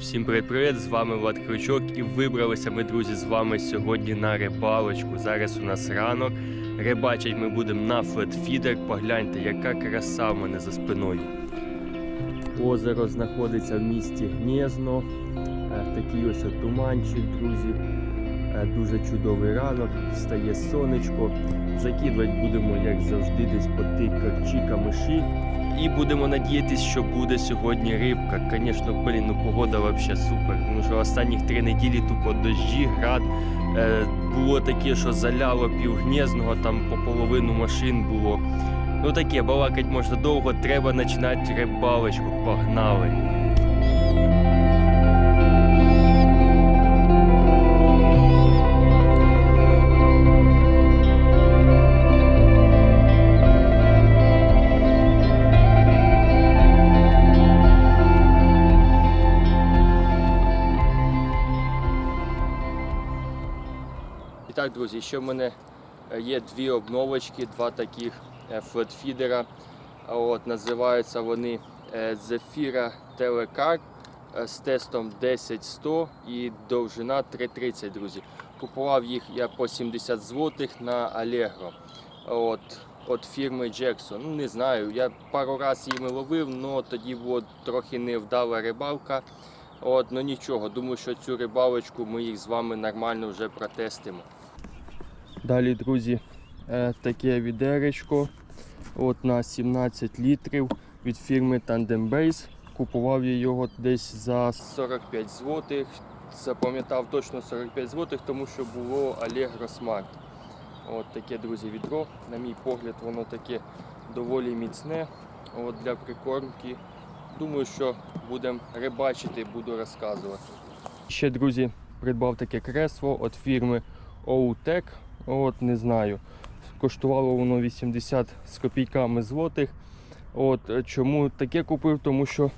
Всім привіт-привіт! З вами Влад Крючок і вибралися ми, друзі, з вами сьогодні на рибалочку. Зараз у нас ранок. Рибачить ми будемо на флетфідер. Погляньте, яка краса в мене за спиною. Озеро знаходиться в місті Гнєзно. Е, Такий ось туманчик, друзі. Е, Дуже чудовий ранок, стає сонечко. Закидувати будемо, як завжди, десь по тиках чи камиші. І будемо надіятися, що буде сьогодні рибка. Звісно, блін, ну погода взагалі супер. Тому що останніх три неділі тупо дощі, град. Е, було таке, що заляло півгнєзного, там по половину машин було. Ну таке, балакать можна довго, треба починати рибалочку. Погнали. Друзі, ще в мене е, є дві обновочки, два таких флетфідера. От, називаються вони е, Zephyra Telecar е, з тестом 10100 і довжина 330, друзі. Купував їх я по 70 злотих на Allegro. От, от фірми Jackson. Ну, не знаю, я пару разів їми ловив, але тоді була трохи невдала рибалка. От, ну нічого, думаю, що цю рибалочку ми їх з вами нормально вже протестимо. Далі, друзі, е, таке відеречко от на 17 літрів від фірми Tandem Base. Купував я його десь за 45 злотих. Запам'ятав точно 45 злотих, тому що було Allegro Smart. От таке, друзі, відро. На мій погляд, воно таке доволі міцне от для прикормки. Думаю, що будемо рибачити, буду розказувати. Ще, друзі, придбав таке кресло від фірми Outec. От не знаю. Коштувало воно 80 з копійками злотих. От е, чому таке купив? Тому що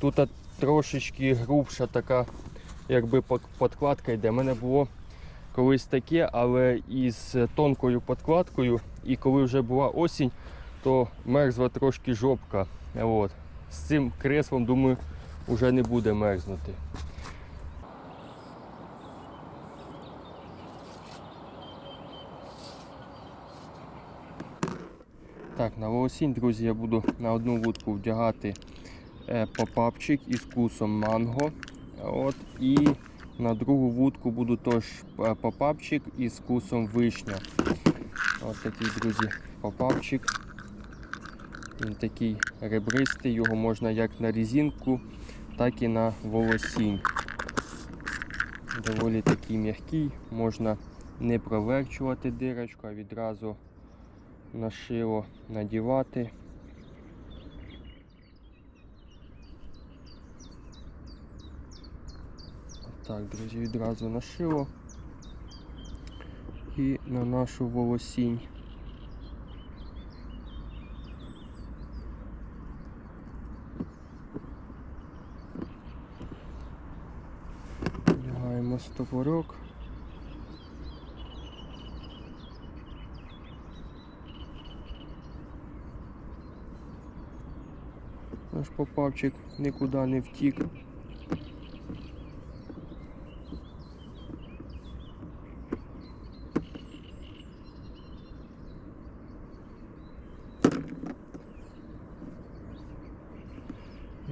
тут трошечки грубша така, якби подкладка йде. У мене було колись таке, але із тонкою подкладкою. І коли вже була осінь, то мерзла трошки жопка. От. З цим креслом, думаю, вже не буде мерзнути. Так, на волосінь, друзі, я буду на одну вудку вдягати е, попапчик із вкусом манго. От, і на другу вудку буду теж е, попапчик із вкусом вишня. Ось такий, друзі, попапчик. Він такий ребристий, його можна як на резинку, так і на волосінь. Доволі такий м'який, можна не проверчувати дирочку, а відразу на шило надівати. Так, друзі, відразу на шило і на нашу волосінь. Вдягаємо стопорок. Попавчик нікуди не втік.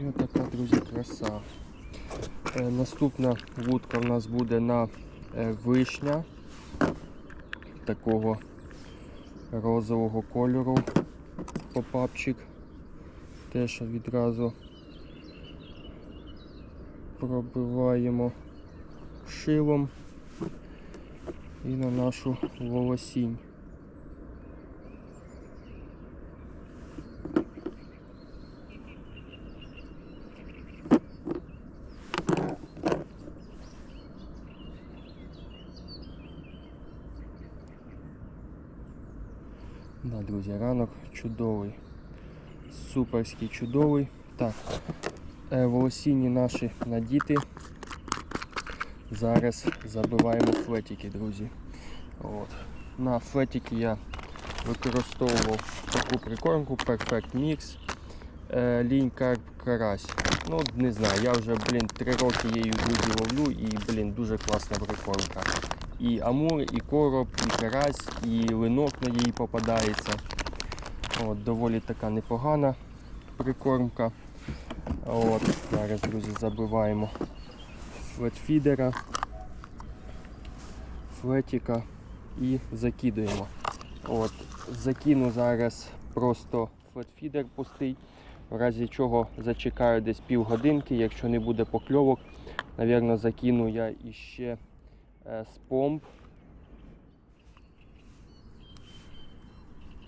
І отака, друзі, краса. Е, наступна вудка в нас буде на е, вишня такого розового кольору попапчик. Теж відразу пробиваємо шилом і на нашу волосінь. Да, друзі, ранок чудовий. Суперський чудовий. Так, е, волосінні наші надіти. Зараз забиваємо флетики, друзі. От. На флетики я використовував таку прикормку Perfect Mix. е, лінька карась. Ну, не знаю, я вже, блін, три роки її друзі ловлю і, блін, дуже класна прикормка. І амур, і короб, і карась, і линок на її попадається. От, доволі така непогана прикормка. От, зараз, друзі, забиваємо флетфідера, флетіка і закидуємо. От, закину зараз просто флетфідер пустий, в разі чого зачекаю десь півгодинки, якщо не буде покльовок, навірно, закину я іще е, з помп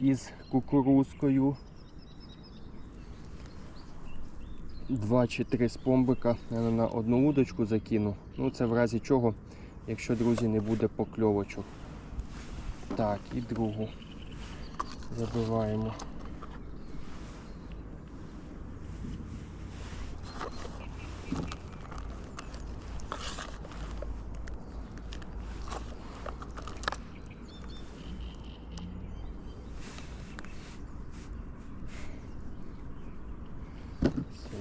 із кукурузкою. Два чи три спомбика Я на одну удочку закину. Ну це в разі чого, якщо, друзі, не буде покльовочок. Так, і другу забиваємо.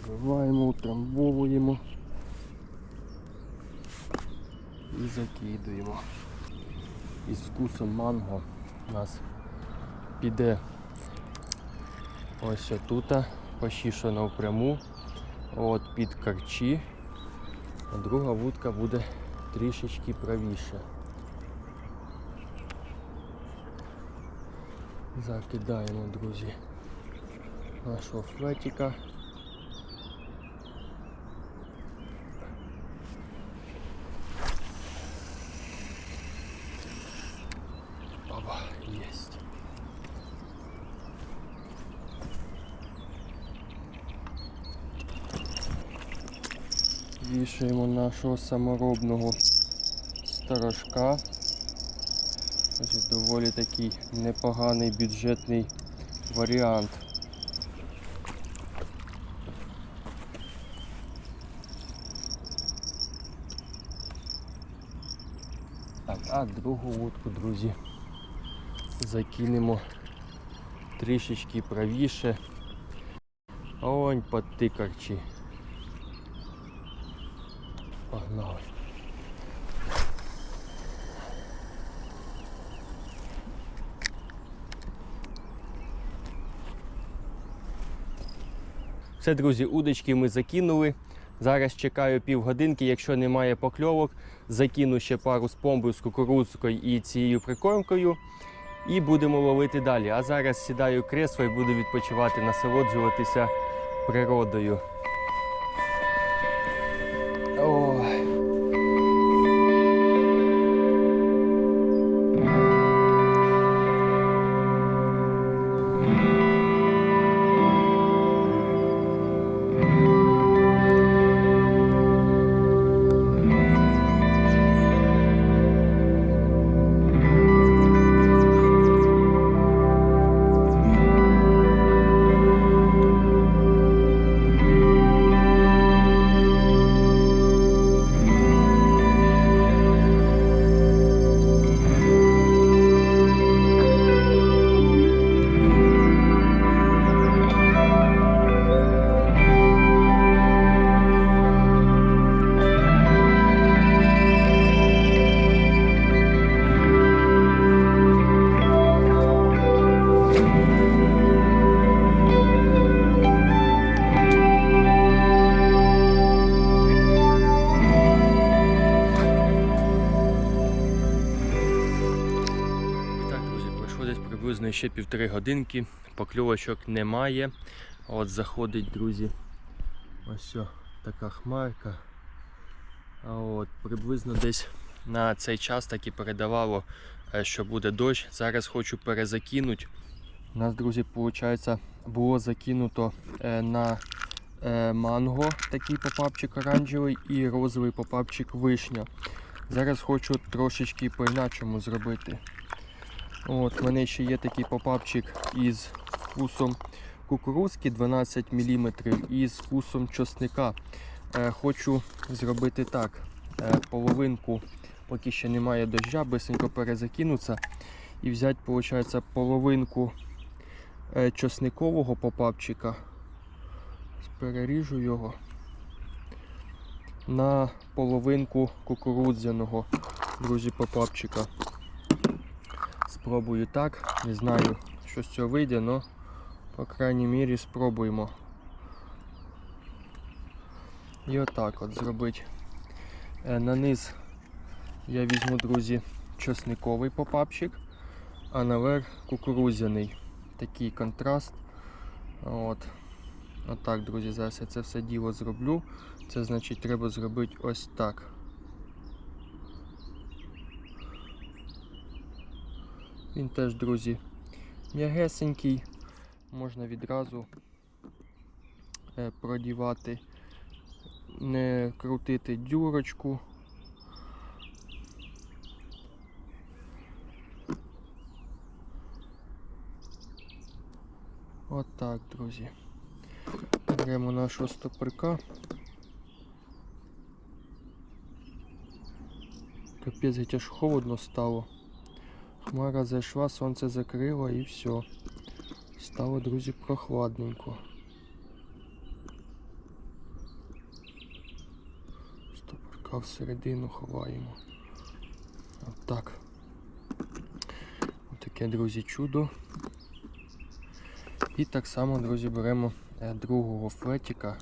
Забиваємо, утрамбовуємо і закидуємо. Із вкусом манго у нас піде ось отута, пощішена впряму, от під карчі, а друга вудка буде трішечки правіше. Закидаємо, друзі, нашого флетіка. Вішаємо нашого саморобного сторожка. Ось Доволі такий непоганий бюджетний варіант. Так, а другу вудку, друзі, закинемо трішечки правіше. Онь по тикарчі. Погнали. Все, друзі, удочки ми закинули. Зараз чекаю півгодинки, якщо немає покльовок, закину ще пару спомбів з кукурудзкою і цією прикормкою. І будемо ловити далі. А зараз сідаю кресло і буду відпочивати, насолоджуватися природою. Ще півтори годинки, покльовочок немає. От заходить, друзі, ось о, така хмарка. От приблизно десь на цей час так і передавало, е, що буде дощ. Зараз хочу перезакинути. У нас, друзі, виходить, було закинуто е, на е, манго такий попапчик оранжевий і розовий попапчик вишня. Зараз хочу трошечки по-іначому зробити. От, в мене ще є такий попапчик із вкусом кукурузки 12 мм і з вкусом чосника. Е, хочу зробити так. Е, половинку, поки ще немає дождя, бисенько перезакинуться. І взяти, виходить, половинку е, чосникового попапчика. переріжу його на половинку кукурудзяного, друзі, попапчика. Спробую так. Не знаю, що з цього вийде, але по крайній мірі спробуємо. І отак от зробити. Е, На низ я візьму, друзі, чесниковий попапчик, а наверх кукурудзяний. Такий контраст. От. Отак, друзі, зараз я це все діло зроблю. Це значить треба зробити ось так. Він теж, друзі, м'ягесенький. Можна відразу е, продівати, не крутити дюрочку. Отак, друзі. Беремо нашого стопорка. Капець, аж холодно стало. Хмара зайшла, сонце закрило і все. Стало, друзі, прохладненько. Стопорка всередину ховаємо. Отак. Отаке, друзі, чудо. І так само, друзі, беремо е, другого флетіка.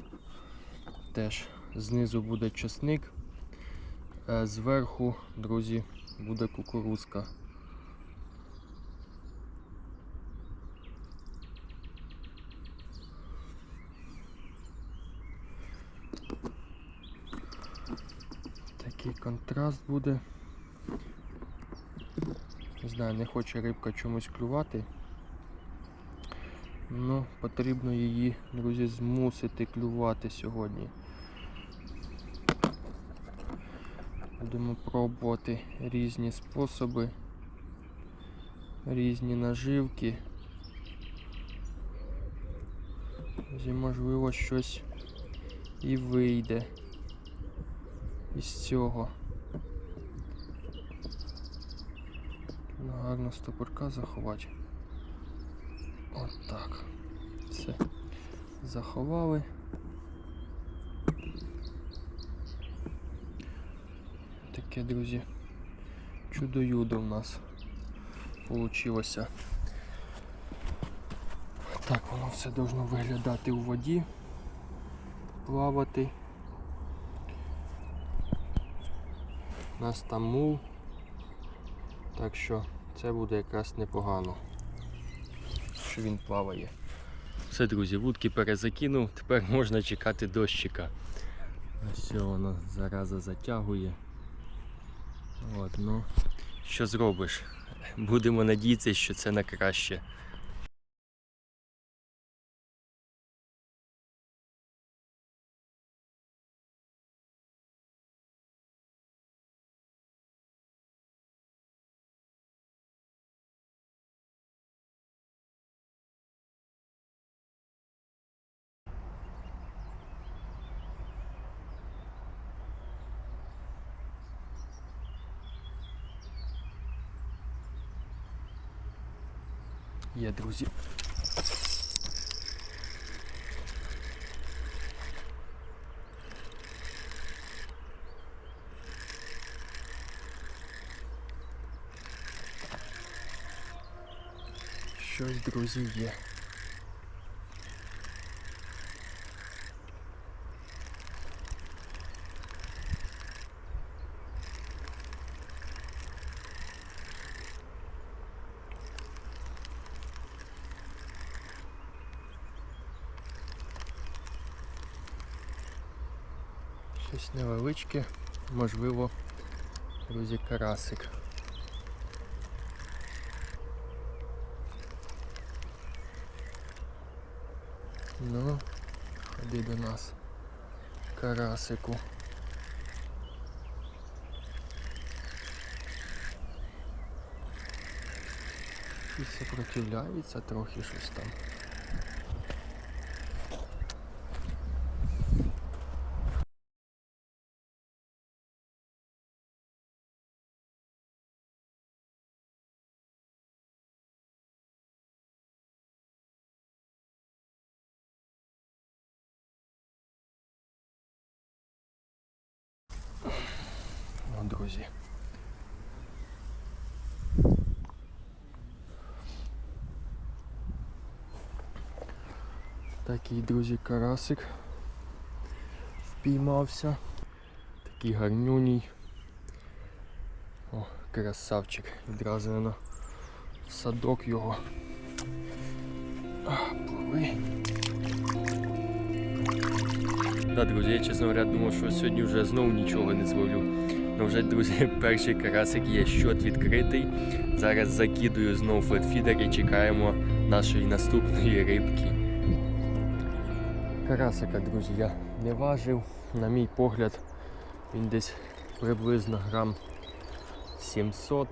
Теж знизу буде чесник, е, зверху, друзі, буде кукурузка. Такий контраст буде. Не знаю, не хоче рибка чомусь клювати. Ну, потрібно її, друзі, змусити клювати сьогодні. Будемо пробувати різні способи, різні наживки. Можливо, щось і вийде із цього. Гарно стопорка заховати. От. Все. Заховали. Таке, друзі, чудо-юдо в нас получилося. Так воно все должно виглядати у воді, плавати. Нас там мул, так що це буде якраз непогано що він плаває. Все, друзі, вудки перезакинув, тепер можна чекати дощика. Все, воно зараза затягує. От, ну, що зробиш? Будемо надіятися, що це на краще. Є, друзі. Щось, друзі, є. Щось невеличке, можливо, друзі, карасик. Ну, ходи до нас, карасику. І сопротивляється трохи щось там. Друзі. Такий, друзі, карасик впіймався. Такий гарнюній. О, красавчик. Відразу на садок його. А, пливи. Да, друзі, я чесно говоря, думав, що сьогодні вже знову нічого не зловлю. Вже, друзі, перший карасик є щот відкритий. Зараз закидую знову флетфідер і чекаємо нашої наступної рибки. Карасика, друзі, я не важив. На мій погляд, він десь приблизно грам 700,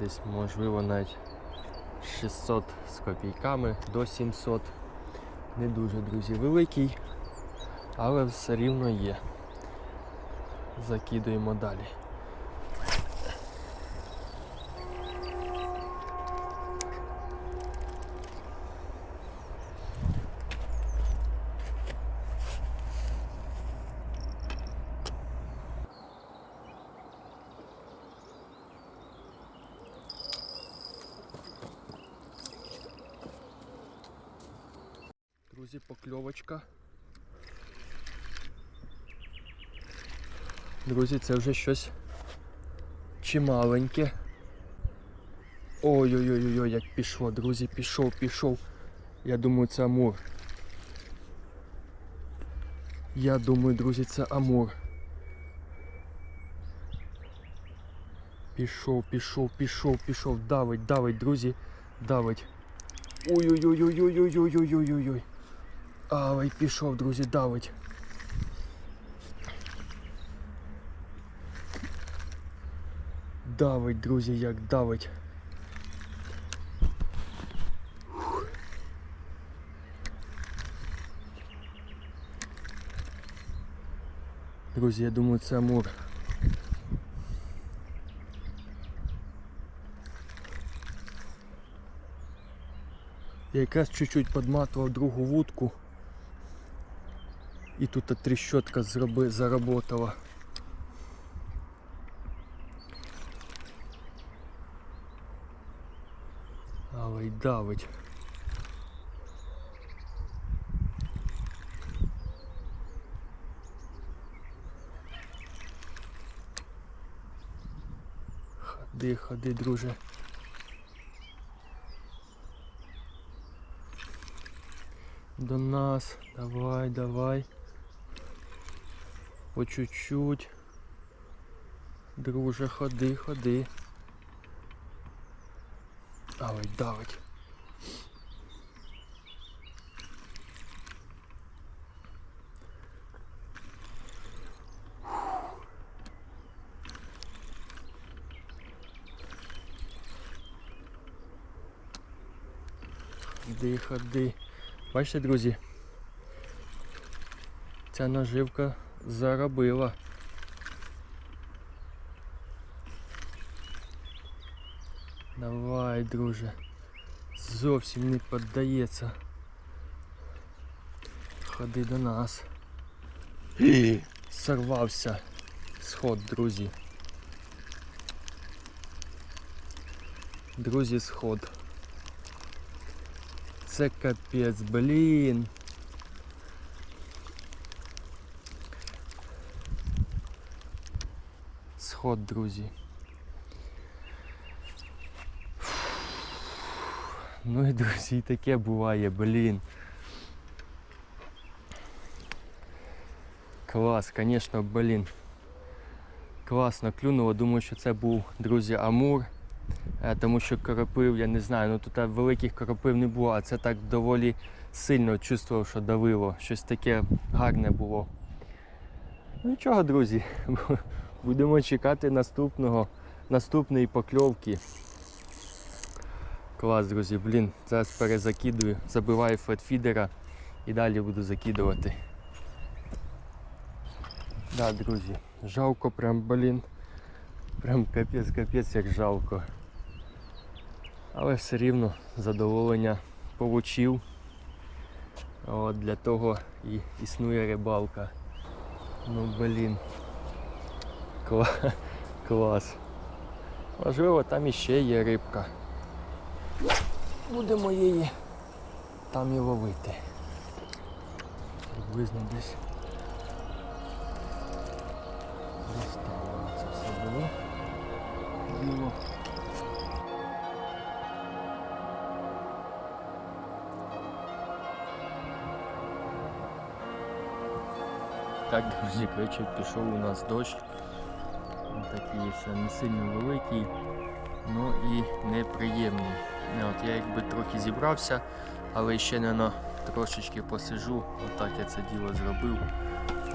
десь можливо навіть 600 з копійками до 700. Не дуже, друзі, великий, але все рівно є. Закидуємо далі. Друзі, покльовочка. Друзі, це вже щось чималеньке. Ой-ой-ой, як пішло, друзі, пішов, пішов. Я думаю, це амур. Я думаю, друзі, це амур. Пішов, пішов, пішов, пішов. Давить, давить, друзі, давить. Ой-ой-ой-ой-ой-ой-ой-ой-ой-ой. Ай, пішов, друзі, давить. Давить, друзі, як давить. Друзі, я думаю, це амур. Я якраз чуть-чуть подматував другу вудку. І тут тріщотка заработала. Але й давить. Ходи, ходи, друже. До нас. Давай, давай. По чуть-чуть. Друже, ходи, ходи. Давай, давить. Ходи, ходи. Бачите, друзі? Ця наживка заробила. друже. Зовсім не піддається. Ходи до нас. Сорвався. Сход, друзі. Друзі, сход. Це капець, блін. Сход, друзі. Ну і друзі, і таке буває, блін. Клас, звісно, блін. Класно клюнуло. Думаю, що це був, друзі, Амур. Е, Тому що коропив, я не знаю, ну тут е, великих коропив не було, а це так доволі сильно чувствував, що давило. Щось таке гарне було. Ну нічого, друзі, будемо чекати наступного, наступної покльовки. Клас, друзі, блін, зараз перезакидую, забиваю флетфідера і далі буду закидувати. Да, друзі, жалко прям, блін. Прям капець, капець як жалко. Але все рівно задоволення получив. От для того і існує рибалка. Ну блін. Кла- Клас. Можливо, там іще є рибка. Будемо її там і ловити. Приблизно десь. Десь це все було. Діло. Так, друзі, вечір пішов у нас дощ. Такий не сильно великий, ну і неприємний. Ну, От я якби трохи зібрався, але ще не трошечки посижу. Отак я це діло зробив.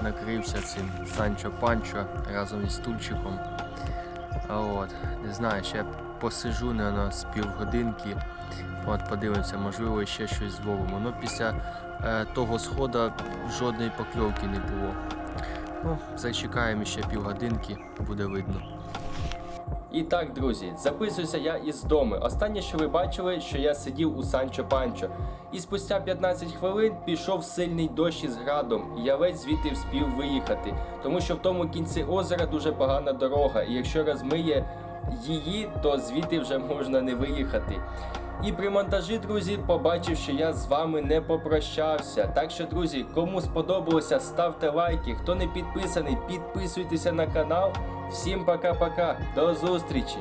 Накрився цим Санчо Панчо разом із стульчиком. От, не знаю, ще посижу не з півгодинки. От, подивимося, можливо, ще щось зловимо. Ну, після е, того сходу жодної покльовки не було. Ну, зачекаємо ще півгодинки, буде видно. І так, друзі, записуюся я із дому. Останнє, що ви бачили, що я сидів у Санчо Панчо. І спустя 15 хвилин пішов сильний дощ із градом, і я весь звідти вспів виїхати, тому що в тому кінці озера дуже погана дорога, і якщо розмиє її, то звідти вже можна не виїхати. І при монтажі, друзі, побачив, що я з вами не попрощався. Так що, друзі, кому сподобалося, ставте лайки. Хто не підписаний, підписуйтеся на канал. Всім пока-пока. До зустрічі!